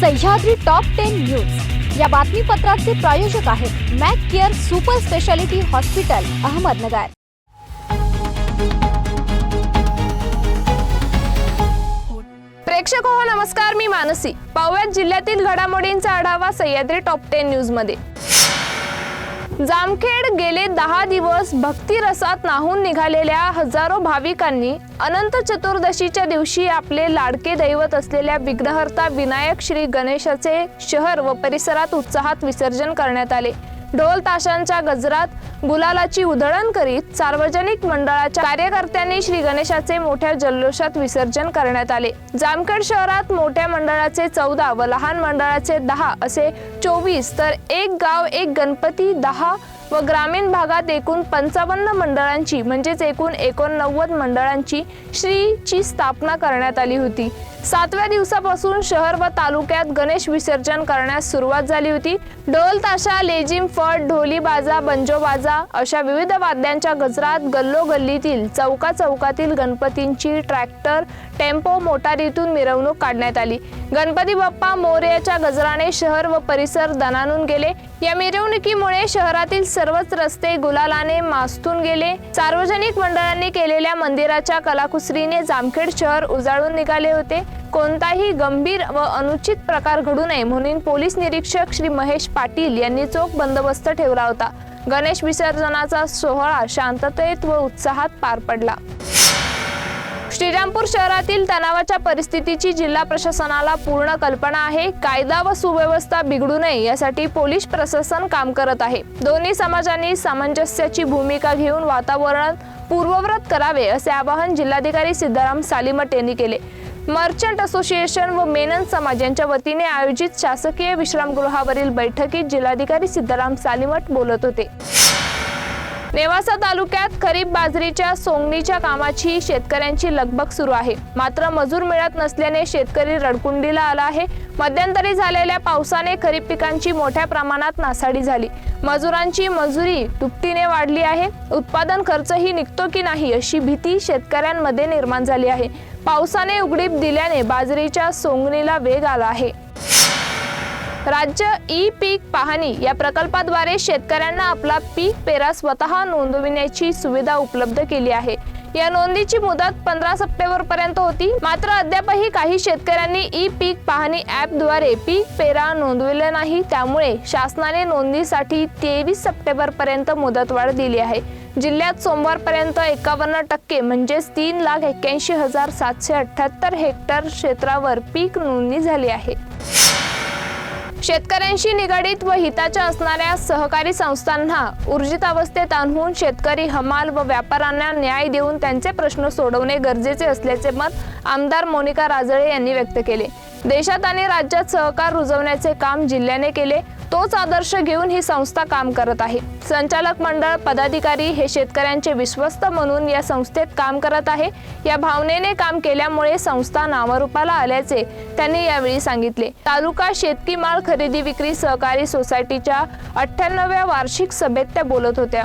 Sahyadri top ten news या बातमीपत्राचे प्रायोजक आहेत Mac Care super speciality hospital Ahmednagar. प्रेक्षक हो नमस्कार मी मानसी. पाहुयात जिल्ह्यातील घडामोडींचा आढावा सह्याद्री टॉप टेन न्यूजमध्ये. जामखेड गेले दहा दिवस भक्ती रसात नाहून निघालेल्या हजारो भाविकांनी अनंत चतुर्दशीच्या दिवशी आपले लाडके दैवत असलेल्या विघ्नहर्ता विनायक श्री गणेशाचे शहर व परिसरात उत्साहात विसर्जन करण्यात आले. ढोल ताशांच्या गजरात गुलालाची उधळण करीत सार्वजनिक मंडळाच्या कार्यकर्त्यांनी श्री गणेशाचे मोठ्या जल्लोषात विसर्जन करण्यात आले. जामखेड शहरात मोठ्या मंडळाचे चौदा व लहान मंडळाचे दहा असे चोवीस तर एक गाव एक गणपती दहा व ग्रामीण भागात एकूण पंचावन्न मंडळांची म्हणजेच एकूण एकोणनव्वद मंडळांची श्रीची स्थापना करण्यात आली होती. सातव्या दिवसापासून शहर व तालुक्यात गणेश विसर्जन करण्यास सुरुवात झाली होती. ढोल ताशा लेजिम फट ढोली बाजा बंजो बाजा अशा विविध वाद्यांच्या गजरात गल्लोगल्लीतील चौका चौकातील गणपतींची ट्रॅक्टर टेम्पो मोटारीतून मिरवणूक काढण्यात आली. गणपती बाप्पा मोरयाच्या गजराने शहर व परिसर दणानून गेले. या मिरवणुकीमुळे शहरातील सर्वच रस्ते गुलालाने मास्तून गेले. सार्वजनिक मंडळांनी केलेल्या मंदिराच्या कलाकुसरीने जामखेड शहर उजाळून निघाले होते. कोणताही गंभीर व अनुचित प्रकार घडू नये म्हणून पोलीस निरीक्षक श्री महेश पाटील यांनी चोख बंदोबस्त ठेवला होता. गणेश विसर्जनाचा सोहळा शांततेत व उत्साहात पार पडला. श्रीरामपूर शहरातील तणावाच्या परिस्थितीची जिल्हा प्रशासनाला पूर्ण कल्पना आहे. कायदा व सुव्यवस्था बिघडू नये यासाठी पोलीस प्रशासन काम करत आहे. दोन्ही समाजांनी सामंजस्याची भूमिका घेऊन वातावरण पूर्वव्रत करावे असे आवाहन जिल्हाधिकारी सिद्धाराम सालीमट यांनी केले. मर्चंट असोसिएशन व मेनन समाज यांच्या वतीने आयोजित शासकीय विश्रामगृहावरील बैठकीत जिल्हाधिकारी सिद्धाराम सालीमठ बोलत होते. नेवासा तालुक्यात खरीप बाजरीच्या सोंगणीच्या कामाची शेतकऱ्यांची लगबग सुरू आहे. मात्र मजूर मिळत नसल्याने शेतकरी रडकुंडीला आला आहे. मध्यंतरी झालेल्या पावसाने खरीप पिकांची मोठ्या प्रमाणात नासाडी झाली. मजुरांची मजुरी दुपटीने वाढली आहे. उत्पादन खर्चही निघतो की नाही अशी भीती शेतकऱ्यांमध्ये निर्माण झाली आहे. पावसाने उघडीप दिल्याने बाजरीच्या सोंगणीला वेग आला आहे. राज्य ई पीक पाहणी या प्रकल्पाद्वारे शेतकऱ्यांना आपला पीक पेरा स्वतः नोंदविण्याची सुविधा उपलब्ध केली आहे. या नोंदीची मुदत पंधरा सप्टेंबर पर्यंत होती. मात्र अद्यापही काही शेतकऱ्यांनी ई पीक पाहणी ॲपद्वारे पीक पेरा नोंदविले नाही. त्यामुळे शासनाने नोंदीसाठी तेवीस सप्टेंबर पर्यंत मुदतवाढ दिली आहे. जिल्ह्यात सोमवारपर्यंत एकावन्न टक्के म्हणजेच तीन लाख एक्क्याऐंशी हजार सातशे अठ्ठ्याहत्तर हेक्टर क्षेत्रावर पीक नोंदणी झाली आहे. शेतकऱ्यांशी निगडीत व हिताच्या असणाऱ्या सहकारी संस्थांना ऊर्जित अवस्थेत आणून शेतकरी हमाल व व्यापाऱ्यांना न्याय देऊन त्यांचे प्रश्न सोडवणे गरजेचे असल्याचे मत आमदार मोनिका राजळे यांनी व्यक्त केले. देशात आणि राज्यात सहकार रुजवण्याचे काम जिल्ह्याने केले. तोच आदर्श घेऊन ही संस्था काम करत आहे. संचालक मंडळ पदाधिकारी हे शेतकऱ्यांचे विश्वस्त म्हणून या संस्थेत काम करत आहे. या भावनेने काम केल्यामुळे संस्था नावारूपाला आल्याचे त्यांनी यावेळी सांगितले. तालुका शेतकी माल खरेदी विक्री सहकारी सोसायटीच्या अठ्ठ्याण्णव्या वार्षिक सभेत त्या बोलत होत्या.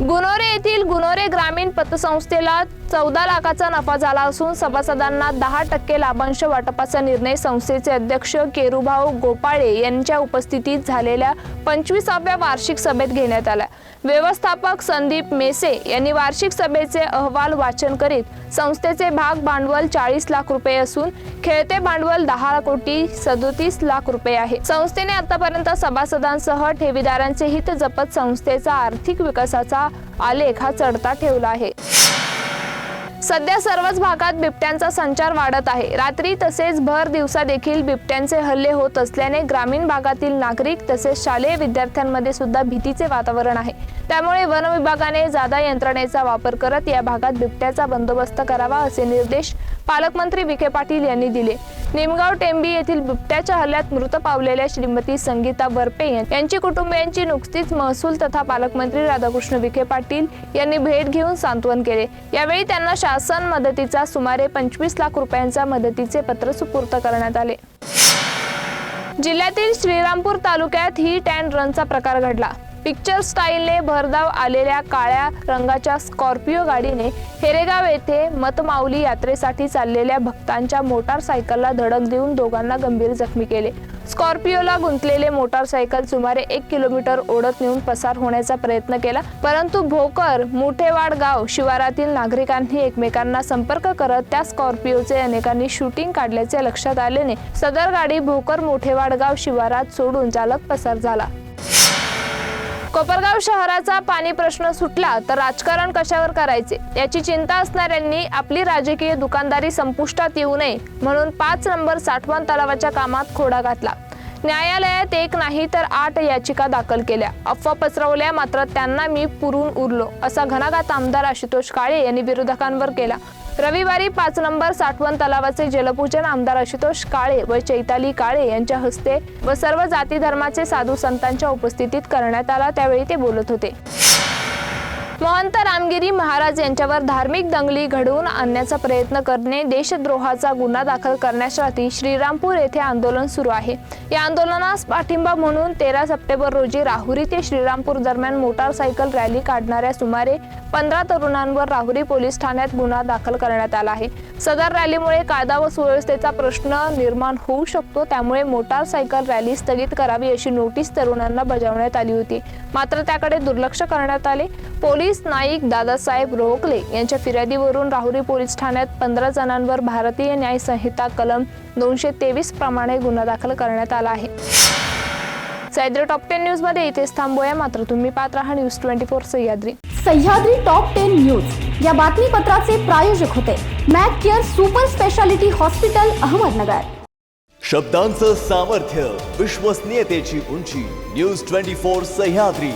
गुनोरे येथील गुनोरे ग्रामीण पतसंस्थेला चौदा लाखाचा नफा झाला असून सभासदांना दहा टक्के लाभांश वाटपाचा निर्णय संस्थेचे अध्यक्ष केरुभाऊ गोपाळे यांच्या उपस्थितीत झालेल्या पंचवीसाव्या वार्षिक सभेत घेण्यात आला. व्यवस्थापक संदीप मेसे यांनी वार्षिक सभेचे अहवाल वाचन करीत संस्थेचे भाग भांडवल चाळीस लाख रुपये असून खेळते भांडवल दहा कोटी सदोतीस लाख रुपये आहे. संस्थेने आतापर्यंत सभासदांसह ठेवीदारांचे हित जपत संस्थेचा आर्थिक विकासाचा आलेख हा चढता ठेवला आहे. सध्या सर्वच भागात बिबट्यांचा संचार वाढत आहे. रात्री तसेच भर दिवसा देखील बिबट्यांचे हल्ले होत असल्याने ग्रामीण भागातील नागरिक तसेच शालेय विद्यार्थ्यांमध्ये सुद्धा भीतीचे वातावरण आहे. त्यामुळे वन विभागाने जादा यंत्रणेचा वापर करत या भागात बिबट्याचा बंदोबस्त करावा असे निर्देश पालकमंत्री विखे पाटील यांनी दिले. निमगाव टेंबी येथील बिबट्याच्या हल्ल्यात मृत पावलेल्या श्रीमती संगीता बर्पे यांची कुटुंबियांची नुकतीच महसूल तथा पालकमंत्री राधाकृष्ण विखे पाटील यांनी भेट घेऊन सांत्वन केले. यावेळी त्यांना शासन मदतीचा सुमारे पंचवीस लाख रुपयांचा मदतीचे पत्र सुपूर्त करण्यात आले. जिल्ह्यातील श्रीरामपूर तालुक्यात ही टॅन रनचा प्रकार घडला. पिक्चर स्टाईलने भरधाव आलेल्या काळ्या रंगाच्या स्कॉर्पिओ गाडीने हेरेगाव येथे मतमाऊली यात्रेसाठी चाललेल्या भक्तांच्या मोटारसायकलला धडक देऊन दोघांना गंभीर जखमी केले. स्कॉर्पिओला गुंतलेले मोटारसायकल सुमारे एक किलोमीटर ओढत नेऊन पसार होण्याचा प्रयत्न केला परंतु भोकर मुठेवाड गाव शिवारातील नागरिकांनी एकमेकांना संपर्क करत त्या स्कॉर्पिओचे अनेकांनी शूटिंग काढल्याचे लक्षात आल्याने सदर गाडी भोकर मोठेवाड गाव शिवारात सोडून चालक पसार झाला. कोपरगाव शहराचा पाणी प्रश्न सुटला तर राजकारण कशावर करायचे? याची चिंता असणाऱ्यांनी आपली राजकीय दुकानदारी संपुष्टात येऊ नये म्हणून पाच नंबर साठवण तलावाच्या कामात खोडा घातला. न्यायालयात एक नाही तर आठ याचिका दाखल केल्या. अफवा पसरवल्या मात्र त्यांना मी पुरून उरलो असा घणाघात आमदार आशुतोष काळे यांनी विरोधकांवर केला. रविवारी पाच नंबर साठवण तलावाचे जलपूजन आमदार आशुतोष काळे व चैताली काळे यांच्या हस्ते व सर्व जाती धर्माचे साधू संतांच्या उपस्थितीत करण्यात आला. त्यावेळी ते बोलत होते. महंत रामगिरी महाराज यांच्यावर धार्मिक दंगली घडवून आणण्याचा प्रयत्न करणे देशद्रोहाचा गुन्हा दाखल करण्यासाठी श्रीरामपूर येथे आंदोलन सुरू आहे. या आंदोलनास पाठिंबा म्हणून तेरा सप्टेंबर रोजी राहुरी ते श्रीरामपूर दरम्यान मोटारसायकल रॅली काढणाऱ्या सुमारे पंधरा तरुणांवर राहुरी पोलीस ठाण्यात गुन्हा दाखल करण्यात आला आहे. सदर रॅलीमुळे कायदा व सुव्यवस्थेचा प्रश्न निर्माण होऊ शकतो त्यामुळे मोटारसायकल रॅली स्थगित करावी अशी नोटीस तरुणांना बजावण्यात आली होती. मात्र त्याकडे दुर्लक्ष करण्यात आले. पोलीस नाईक दादासाहेब रोहकले यांच्या फिर्यादीवरून राहुरी पोलीस ठाण्यात पंधरा जणांवर भारतीय न्याय संहिता कलम दोनशे तेवीस प्रमाणे गुन्हा दाखल करण्यात आला आहे. सह्याद्री टॉप टेन न्यूजमध्ये इथेच थांबूया. मात्र तुम्ही पात्र राहा news twenty four Sahyadri. Sahyadri top ten news. या बातमीपत्राचे प्रायोजक होते Mac Care super speciality hospital Ahmednagar. शब्दांचं सामर्थ्य विश्वसनीयतेची उंची. News twenty four Sahyadri.